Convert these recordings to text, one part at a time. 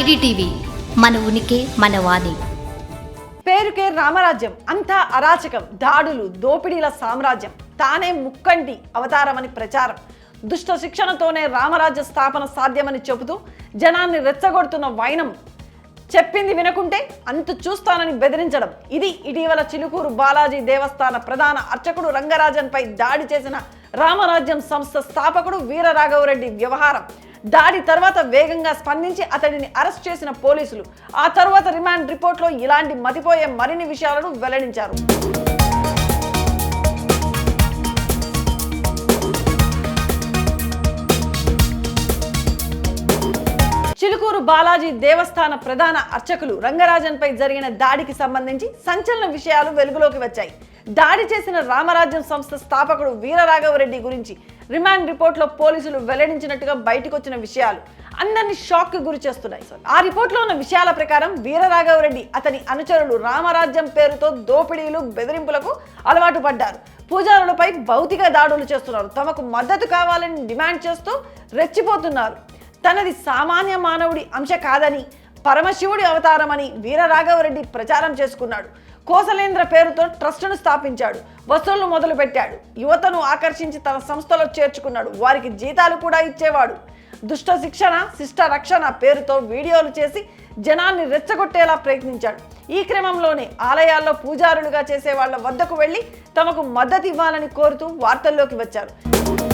IDTV మన ఉనికి మన వాణి. పేరుకే రామరాజ్యం అంతా అరాచకం దాడులు దోపిడీల సామ్రాజ్యం. తానే ముక్కంటి అవతారమని ప్రచారం. దుష్ట శిక్షణతోనే రామరాజ్య స్థాపన సాధ్యమని చెబుతూ జనాన్ని రెచ్చగొడుతున్న వైనం. చెప్పింది వినకుంటే అంతు చూస్తానని బెదిరించడం. ఇది ఇటీవల చిలుకూరు బాలాజీ దేవస్థాన ప్రధాన అర్చకుడు రంగరాజన్పై దాడి చేసిన రామరాజ్యం సంస్థ స్థాపకుడు వీరరాఘవరెడ్డి వ్యవహారం. దాడి తర్వాత వేగంగా స్పందించి అతడిని అరెస్ట్ చేసిన పోలీసులు. ఆ తర్వాత రిమాండ్ రిపోర్ట్లో ఇలాంటి మతిపోయే మరిన్ని విషయాలను వెల్లడించారు. చిలుకూరు బాలాజీ దేవస్థాన ప్రధాన అర్చకులు రంగరాజన్పై జరిగిన దాడికి సంబంధించి సంచలన విషయాలు వెలుగులోకి వచ్చాయి. దాడి చేసిన రామరాజ్యం సంస్థ స్థాపకుడు వీరరాఘవరెడ్డి గురించి రిమాండ్ రిపోర్ట్లో పోలీసులు వెల్లడించినట్టుగా బయటకు వచ్చిన విషయాలు అందరినీ షాక్ గురి చేస్తున్నాయి ఆ రిపోర్ట్లో ఉన్న విషయాల ప్రకారం వీరరాఘవరెడ్డి అతని అనుచరులు రామరాజ్యం పేరుతో దోపిడీలు బెదిరింపులకు అలవాటు పడ్డారు. పూజారులపై భౌతిక దాడులు చేస్తున్నారు. తమకు మద్దతు కావాలని డిమాండ్ చేస్తూ రెచ్చిపోతున్నారు. తనది సామాన్య మానవుడి అంశ కాదని పరమశివుడి అవతారమని వీరరాఘవరెడ్డి ప్రచారం చేసుకున్నాడు. కోసలేంద్ర పేరుతో ట్రస్టును స్థాపించాడు. వసూళ్ళు మొదలుపెట్టాడు. యువతను ఆకర్షించి తన సంస్థలో చేర్చుకున్నాడు. వారికి జీతాలు కూడా ఇచ్చేవాడు. దుష్ట శిక్షణ శిష్ట రక్షణ పేరుతో వీడియోలు చేసి జనాన్ని రెచ్చగొట్టేలా ప్రయత్నించాడు. ఈ క్రమంలోనే ఆలయాల్లో పూజారులుగా చేసే వాళ్ళ వద్దకు వెళ్ళి తమకు మద్దతు ఇవ్వాలని కోరుతూ వార్తల్లోకి వచ్చారు.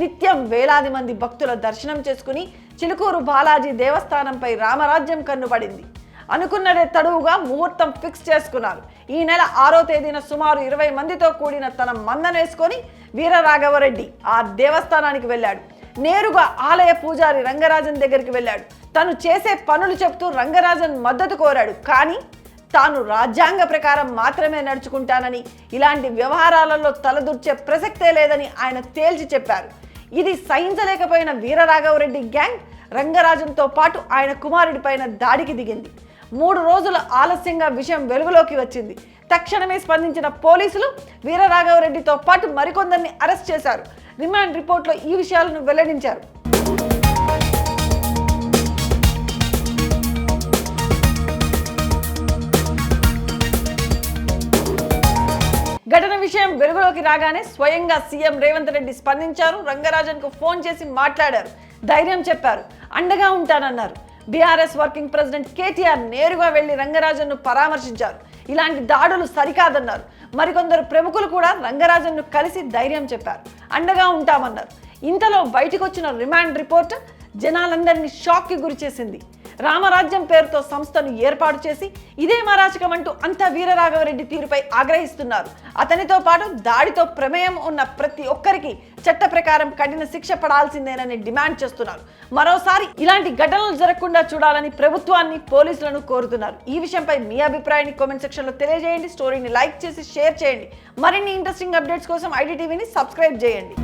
నిత్యం వేలాది మంది భక్తుల దర్శనం చేసుకుని చిలుకూరు బాలాజీ దేవస్థానంపై రామరాజ్యం కన్నుపడింది. అనుకున్నదే తడువుగా ముహూర్తం ఫిక్స్ చేసుకున్నారు. ఈ నెల ఆరో తేదీన సుమారు ఇరవై మందితో కూడిన తన మందనేసుకొని వీరరాఘవరెడ్డి ఆ దేవస్థానానికి వెళ్ళాడు. నేరుగా ఆలయ పూజారి రంగరాజన్ దగ్గరికి వెళ్ళాడు. తను చేసే పనులు చెప్తూ రంగరాజన్ మద్దతు కోరాడు. కానీ తాను రాజ్యాంగ ప్రకారం మాత్రమే నడుచుకుంటానని ఇలాంటి వ్యవహారాలలో తలదూర్చే ప్రసక్తే లేదని ఆయన తేల్చి చెప్పారు. ఇది సహించలేకపోయిన వీరరాఘవరెడ్డి గ్యాంగ్. రంగరాజన్తో పాటు ఆయన కుమారుడి పైన దాడికి దిగింది. మూడు రోజుల ఆలస్యంగా విషయం వెలుగులోకి వచ్చింది. తక్షణమే స్పందించిన పోలీసులు వీరరాఘవరెడ్డితో పాటు మరికొందరిని అరెస్ట్ చేశారు. రిమాండ్ రిపోర్ట్లో ఈ విషయాలను వెల్లడించారు. వెలుగులోకి రాగానే స్వయంగా సీఎం రేవంత్ రెడ్డి స్పందించారు. రంగరాజన్కు ఫోన్ చేసి మాట్లాడారు. ధైర్యం చెప్పారు. అండగా ఉంటానన్నారు. బీఆర్ఎస్ వర్కింగ్ ప్రెసిడెంట్ కేటీఆర్ నేరుగా వెళ్ళి రంగరాజన్ను పరామర్శించారు. ఇలాంటి దాడులు సరికాదన్నారు. మరికొందరు ప్రముఖులు కూడా రంగరాజన్ను కలిసి ధైర్యం చెప్పారు. అండగా ఉంటామన్నారు. ఇంతలో బయటకొచ్చిన రిమాండ్ రిపోర్ట్ జనాలందరినీ షాక్కి గురిచేసింది. రామరాజ్యం పేరుతో సంస్థను ఏర్పాటు చేసి ఇదే మరాచకం అంటూ అంత వీరరాఘవరెడ్డి తీరుపై ఆగ్రహిస్తున్నారు. అతనితో పాటు దాడితో ప్రమేయం ఉన్న ప్రతి ఒక్కరికి చట్ట ప్రకారం కఠిన శిక్ష పడాల్సిందేనని డిమాండ్ చేస్తున్నారు. మరోసారి ఇలాంటి ఘటనలు జరగకుండా చూడాలని ప్రభుత్వాన్ని పోలీసులను కోరుతున్నారు. ఈ విషయంపై మీ అభిప్రాయాన్ని కామెంట్ సెక్షన్లో తెలియజేయండి. స్టోరీని లైక్ చేసి షేర్ చేయండి. మరిన్ని ఇంట్రెస్టింగ్ అప్డేట్స్ కోసం ఐడి టీవీని సబ్స్క్రైబ్ చేయండి.